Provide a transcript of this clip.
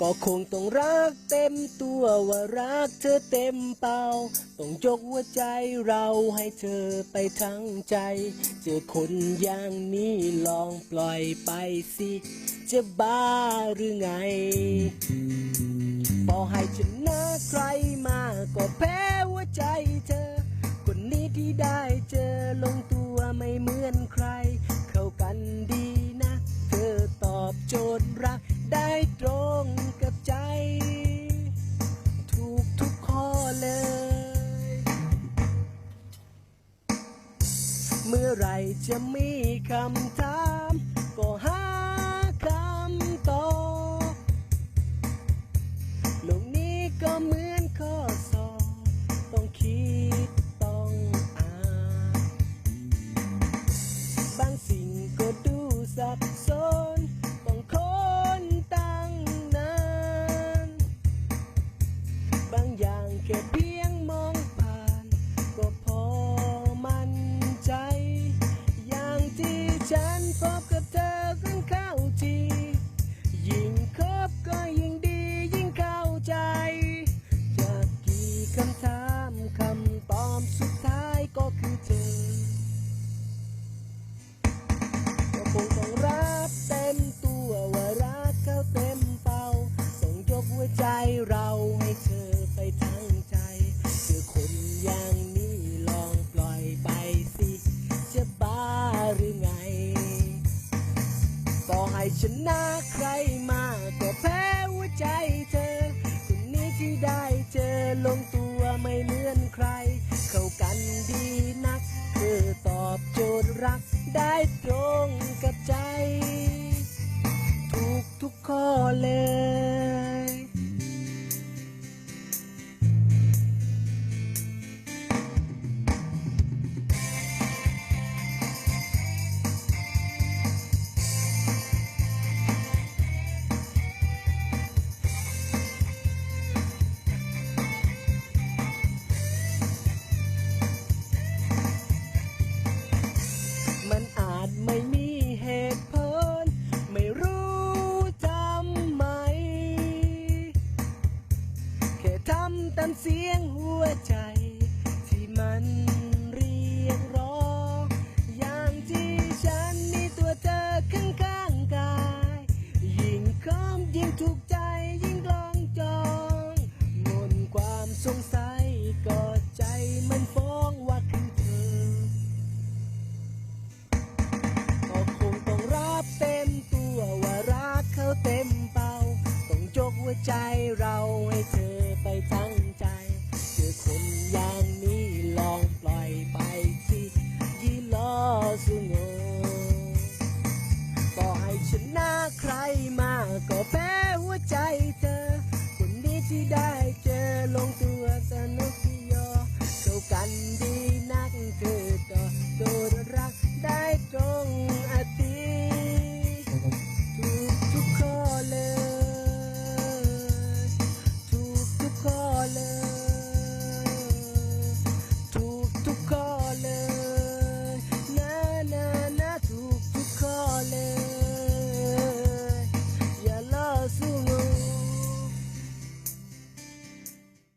ก็คงต้องรักเต็มตัวว่ารักเธอเต็มเป่า ต้องยกหัวใจเราให้เธอไปทั้งใจ เจอคนอย่างนี้ลองปล่อยไปสิ จะบ้าหรือไง เมื่อไรจะมีคำถาม ก็หาคำตอบโลกนี้ก็เหมือนข้อสอบต้องคิดต้องอ่านบางสิ่ง ฉันพบกับเธอกันเข้าที ยิ่งคบก็ยิ่งดียิ่งเข้าใจ จากกี่คำถามคำตอบสุดท้ายก็คือเธอ ก็คงต้องรับเต็มตัวว่ารักเขาเต็มเป่าต้องยกหัวใจเราให้เธอไปทั้งใจเจอคนอย่างนี้ลองปล่อยไปสิ ชนะใครมาก็แพ้หัวใจเธอคนนี้ที่ได้เจอลงตัวไม่เหมือนใคร เข้ากันดีนักเธอตอบโจทย์รักได้ตรงกับใจ ถูกทุกข้อเลย จไม่มีเหตุผล ไม่รู้ทำไม แค่ทำตามเสียงหัวใจ ที่มันเรียกร้อง อย่างที่ฉันมีตัวเธอข้างข้างๆกาย ยิ่งคอมยิ่งถูกใจยิ่งลองจองมดความสงสัยก็ ใจเราให้เธอไปทั้งใจ เจอคนอย่างนี้ลองปล่อยไปที่ยี่ล้อสุโงล่อยชนะใครมาก็แพ้หัวใจเธอ คนนี้ที่ได้